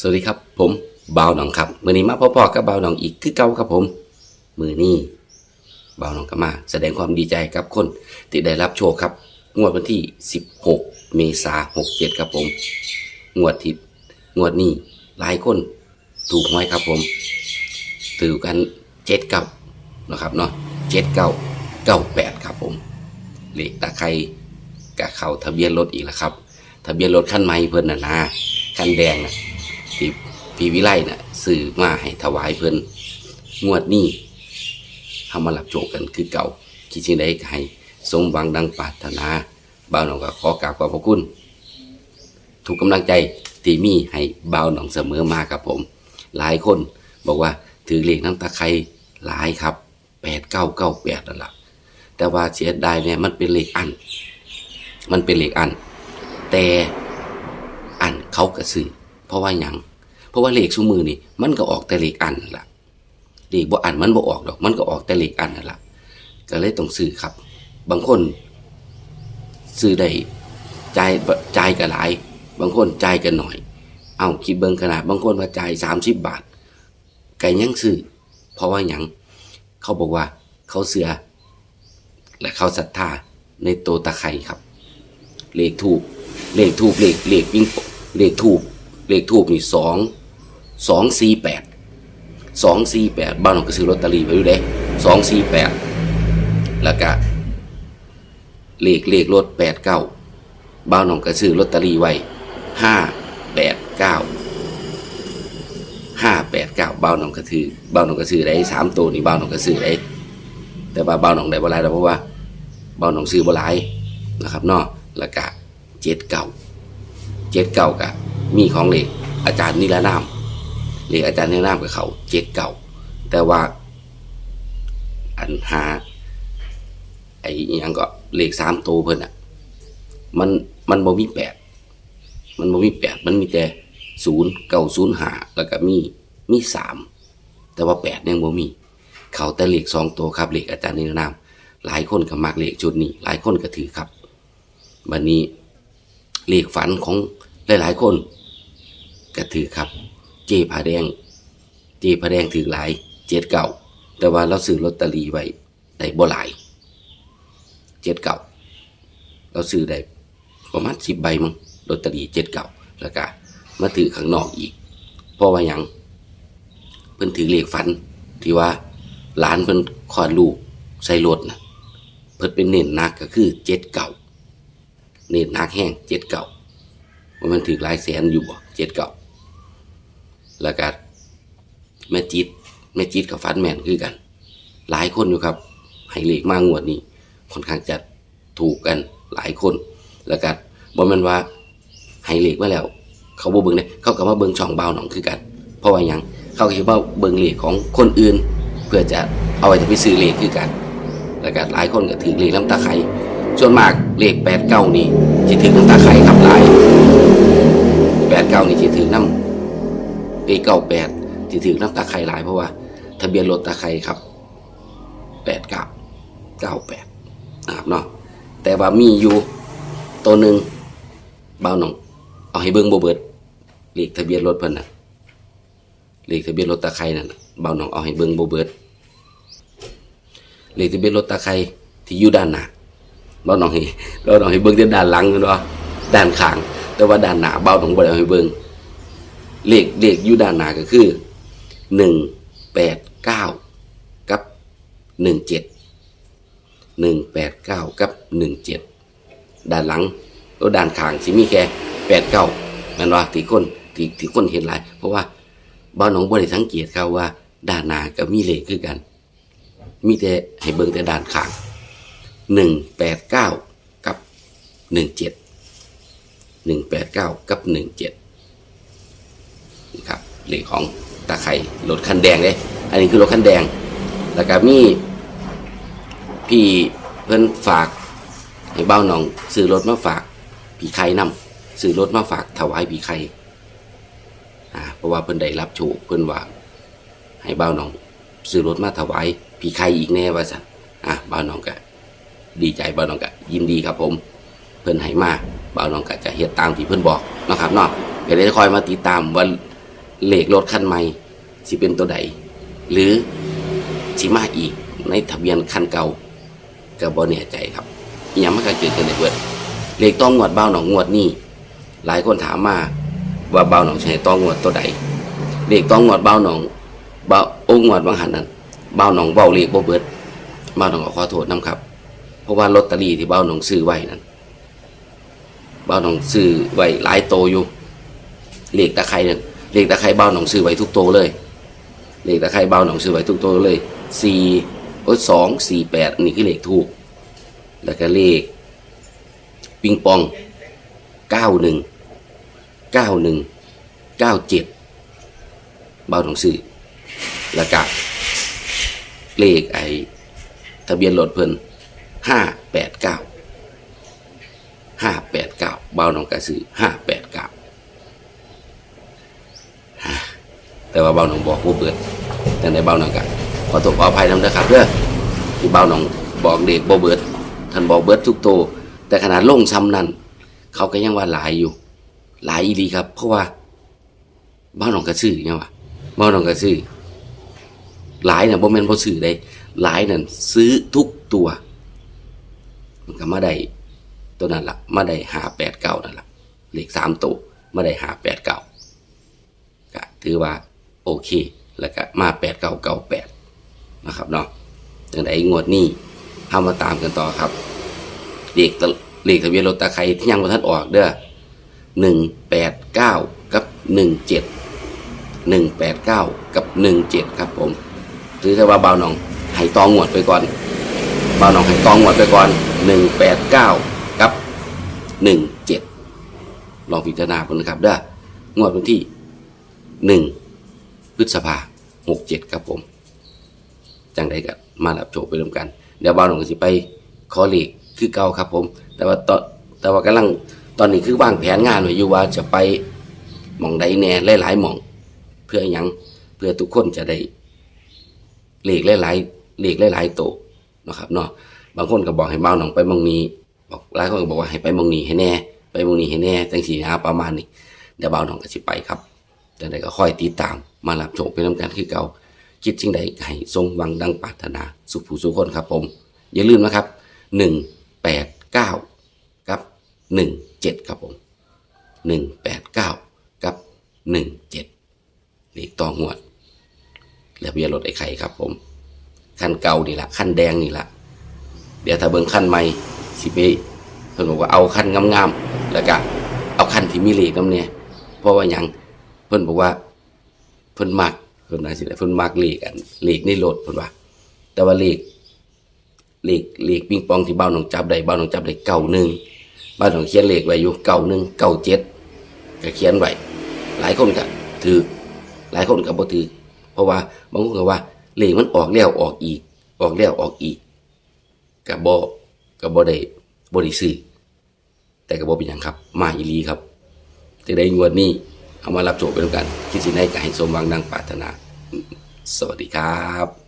สวัสดีครับ ผมบ่าวหนองครับมือนี้มาพ่อๆกับบ่าวหนองอีกคือเก่าครับผม มือนี้บ่าวหนองก็มา แสดงความดีใจกับคนที่ได้รับโชคครับ งวดวันที่ 16 เมษายน67 ครับผม งวดที่งวดนี้หลายคนถูกหวยครับผมถือกันเจ็ดเก้านะครับเนาะเจ็ดเก้าเก้าแปดครับผมเลขตะไคร้กับเขาทะเบียนรถอีกแล้วครับ ทะเบียนรถคันใหม่เพิ่นน่ะนะคันแดงนะ ที่พี่วิไลน่ะสื่อมาให้ถวายเพิ่นงวดนี้เฮามารับโชคกันคือเก่าคิดสิ่งใดก็ให้สมหวังดังปรารถนาบ่าวน้องก็ขอกราบขอบพระคุณทุกกำลังใจที่มีให้บ่าวหนองเสมอมาครับผม หลายคนบอกว่าถือเลขน้ำตาไครหลายครับแปดเก้าเก้าแปดนั่นแหละแต่ว่าเสียดายเนี่ยมันเป็นเลขอัน มันเป็นเลขอัน แต่อันเขากระสือ ราะว่าหยังเพราะว่าเลขชูมือนี่มันก็ออกแต่เลขอันนั่นแหละเลขบ่อันมันบ่ออกดอก มันก็ออกแต่เลขอันนั่นแหละก็เลยต้องซื้อครับ บางคนซื้อได้จ่ายจ่ายก็หลาย บางคนจ่ายกันหน่อย เอาคิดเบิ่งขนาด บางคนว่าจ่ายสามสิบบาทก่ยังซื้อเพราะว่าหยังเขาบอกว่าเขาเสือและเขาศรัทธาในตัวตะไคร่ครับ เลขถูก เลขถูก เลขเลขวิ่งเลขถูก เลขถูกนี่สองสองสี่แปดสองสี่แปดบ้านเราก็ซื้อลอตเตอรี่ไปด้วยเด้สองสี่แปดแล้วก็เลขเลขรถแปดเก้าบ้าวหนองกระซื้อลอตเตอรี่ไว้ห้าแปดเก้าห้าแปดเก้าบ้าวหนองกระซื้อบ้าวหนองกระซื้อได้สามตัวนี่บ้าวหนองกระซื้อได้แต่ว่าบ้าวหนองได้บ่หลายแล้วเพราะว่าบ้าวหนองซื้อบ่หลายนะครับเนาะแล้วก็เจ็ดเก้าเจ็ดเก้ากะ มีของเหลขอาจารย์นิรนามเลขอาจารย์นิรนามกับเขาเจ็ดเก้าแต่ว่า อันหา ไอ้อิหยังก็เหลขสามตัวเพิ่นอะ มันมันบ่มีแปดมันบ่มีแปดมันมีแต่ศูนย์เก้าศูนย์หาแล้วก็มีมีสามแต่ว่าแปดยังบ่มี เขาแต่เหลขสองตัวครับเหลขอาจารย์นิรนามหลายคนก็มักเลขชุดนี้ หลายคนก็ถือครับ วันนี้เลขฝันของหลาย ๆ คน ก็ถือครับ เจผาแดง เจผาแดงถือหลายเจ็ดเก่าแต่ว่าเราซื้อลอตเตอรี่ไว้ได้บ่หลายเจ็ดเก่าเราซื้อได้ประมาณสิบใบมั้งลอตเตอรี่เจ็ดเก่าแล้วก็มาถือข้างนอกอีกเพราะว่ายังเพิ่นถือเลขฝันที่ว่าหลานเพิ่นคลอดลูกใส่รถนะเพิ่นเป็นเน้นนักก็คือเจ็ดเก่าเน้นนักแห้งเจ็ดเก่าว่ามันถือหลายแสนอยู่บ่เจ็ดเก่า แล้วก็แม่จิตแม่จิตกับฟันแมนคือกัน หลายคนอยู่ครับให้เลขมางวดนี้ค่อนข้างจะถูกกันหลายคน แล้วก็บ่แม่นว่าให้เลขมาแล้ว เขาบ่เบิ่งเนี่ยเขาก็มาเบิ่งช่องเบาหนองคือกัน เพราะว่ายังเขาคิดว่าเบิ่งเลขของคนอื่น เพื่อจะเอาไว้จะไปซื้อเลขคือกัน แล้วก็หลายคนก็ถือเลขน้ำตาไคร้ส่วนมากเลขแปดเก้านี่จะถือน้ำตาไคร้ครับหลายแปดเก้านี่จะถือน้ำ เลขเก้าแปดจะถือน้ำตาไครหลายเพราะว่า ทะเบียนรถตาไครครับแปดเก้าเก้าแปดนะครับเนาะแต่ว่ามีอยู่ตัวหนึ่งเบาหนองเอาให้เบิ้งโบเบิดเลขทะเบียนรถเพิ่นนะเลขทะเบียนรถตาไคร้นั่นน่ะเบาหนองเอาให้เบิ้งโบเบิดเลขทะเบียนรถตาไครที่อยู่ด้านหน้าเบาหนองให้เบาหนองให้เบิ้งแต่ด้านหลังเนาะด้านข้าง แต่ว่าด้านหน้าเบาหนองบ่ได้เอาให้เบิ้ง เลขเลขยูดานนาก็คือหนึ่งแปดเก้ากับหนึ่งเจ็ดหนึ่งแปดเก้ากับหนึ่งเจ็ดด้านหลังแล้วด้านข้างสิมีแค่แปดเก้ามันว่าที่คนที่คนเห็นหลาย เพราะว่าบ้านหนองบ่ได้สังเกตครับว่าด้านหน้าก็มีเลขคือกัน มีแต่ให้เบิ่งแต่ด้านข้างหนึ่งแปดเก้ากับหนึ่งเจ็ดหนึ่งแปดเก้ากับหนึ่งเจ็ด ครับเลขของตาไข่รถคันแดงเลยอันนี้คือรถคันแดง แล้วก็มีพี่เพิ่อนฝากให้เบ้าหนองซื้อรถมาฝากผีไข่นำซื้อรถมาฝากถวายผีไข่อ่าเพราะว่าเพิ่นได้รับโชคเพิ่นว่าให้เบ้าหนองซื้อรถมาถวายผีไข่อีกแน่ว่าสันอะเบ้าหนองก็ดีใจเบ้าหนองก็ยินดีครับผม เพิ่นให้มาเบ้าหนองก็จะเฮ็ดตามที่เพิ่นบอกนะครับเนาะก็เลยคอยมาติดตามว่า เลขรถคันใหม่สิเป็นตัวใด หรือสิมาอีกในทะเบียนคันเก่าก็บ่แน่ใจครับอยังมันก็เกิดขึ้นในเบิดเลขต้องงวดเบ้าหนองงวดนี่หลายคนถามมาว่าเบ้าหนองใช้ต้องงวดตัวใดเลขต้องงวดเบ้าหนองเบ้าโอ้งวดบางหันนั้นเบ้าหนองเบ้าเลขบ่เบิดเบ้าหนองขอโทษนํครับ เพราะว่าลอตเตอรี่ที่เบ้าหนองซื้อไว้นั้นเบ้าหนองซื้อไว้หลายโตอยู่เลขตะไคร้นั่น เลขตะไคร้เบาหนองซื้อไว้ทุกโตเลยเลขตะไคร้เบาหนองซื้อไว้ทุกโตเลยสี่โอ้ยสองสี่แปดนี่คือเลขถูก แล้วก็เลขปิงปองเก้าหนึ่งเก้าหนึ่งเก้าเจ็ดเบาหนองซื้อแล้วก็เลขไอ้ทะเบียนรถเพิ่นห้าแปดเก้าห้าแปดเก้าเบาหนองกระซื้อห้าแปดเก้า แต่ว่าเบาหนองบอกผู้เปิดแต่ในเบาหนองกะขอโทษขออภัยนำนะครับเด้อที่เบาหนองบอกเด็กบ่เบิดท่านบอกเบิดทุกโตวแต่ขนาดลงซ้ำนั้น เขาก็ยังว่าหลายอยู่ หลายอีดีครับ เพราะว่าเบาหนองกระซื้อเนี่ยวะเบาหนองกระซื้อหลายน่ะบ่แม่นบ่ซื้อได้หลายนั่นซื้อทุกตัว มันก็มาได้ตัวนั้นละมาได้หาแปดเก้านั่นละเลขสามตัวมาได้หาแปดเก้าก็ถือว่า โอเค แล้วก็มาแปดเก้าเก้าแปดนะครับเนาะจังไดงวดนี้ทามาตามกันต่อครับเลขตะเลขทะเบียนรถตะไครที่ยังบ่ทันออกเด้อหนึ่งแปดเก้ากับหนึ่งเจ็ดหนึ่งแปดเก้ากับหนึ่งเจ็ดครับผมถือว่าเบาหนองให้ตองงวดไปก่อนเบาหนองให้ตองงวดไปก่อนหนึ่งแปดเก้ากับหนึ่งเจ็ดลองพิจารณากันนะครับเด้องวดวันที่หนึ่ง พฤษภาหกเจ็ดครับผม จังได้กับมารับโชคไปร่วมกัน เดี๋ยวบ้านหลวงก็สิไปขอเลขคือเก่าครับผม แต่ว่าตอนแต่ว่ากำลังตอนนี้คือวางแผนงานไว้อยู่ว่าจะไปหมองใดแน่หลายๆหม่อง เพื่อหยังเพื่อทุกคนจะได้เลขหลายๆเลขหลายๆโตนะครับเนาะบางคนก็บอกให้บ้านหนองไปมองนี้บอกหลายคนก็บอกว่าให้ไปมองนี้ให้แน่ ไปมองนี้ให้แน่จังสีนะประมาณนี้เดี๋ยวบ้านหนองก็สิไปครับจังใดก็ค่อยติดตาม มารับชมเป็นนำกันคือเก่าคิดจริงใดก็ให้ทรงวังดังปรารถนาสุขผู้สุขคนครับผม อย่าลืมนะครับหนึ่งแปดเก้ากับหนึ่งเจ็ดครับผมหนึ่งแปดเก้ากับหนึ่งเจ็ดเลขต่องวดแล้วเบียร์รถไอ้ไข่ครับผมขั้นเก่านี่แหละขั้นแดงนี่แหละเดี๋ยวถ้าเบิ่งขั้นใหม่สิไปเพิ่นบอกว่าเอาขั้นงามๆแล้วก็เอาขั้นที่มีเลขน้ำเนี่ยเพราะว่าหยังเพิ่นบอกว่า เพิ่นมักเพิ่นว่าสิได้เพิ่นมักเลขอันเลขในรถเพิ่นว่า แต่ว่าเลขเลขเลขปิงปองที่เบ้านน้องจับได้บ้านน้องจับได้เก่าหนึ่งบ้านน้องเขียนเลขไว้อยู่เก่าหนึ่งเก่าเจ็ดก็เขียนไว้หลายคนก็ถือหลายคนก็บ่ถือเพราะว่าบางคนก็ว่าเลขมันออกแล้วออกอีก ออกแล้วออกอีกก็บ่ก็บ่ได้บ่ได้ซื้อแต่ก็บ่เป็นหยังครับ มาอีลีครับจะได้งวดนี้ เอามารับโจทย์ไปด้วยกัน คิดสิในก็ให้สมหวังดังปรารถนา สวัสดีครับ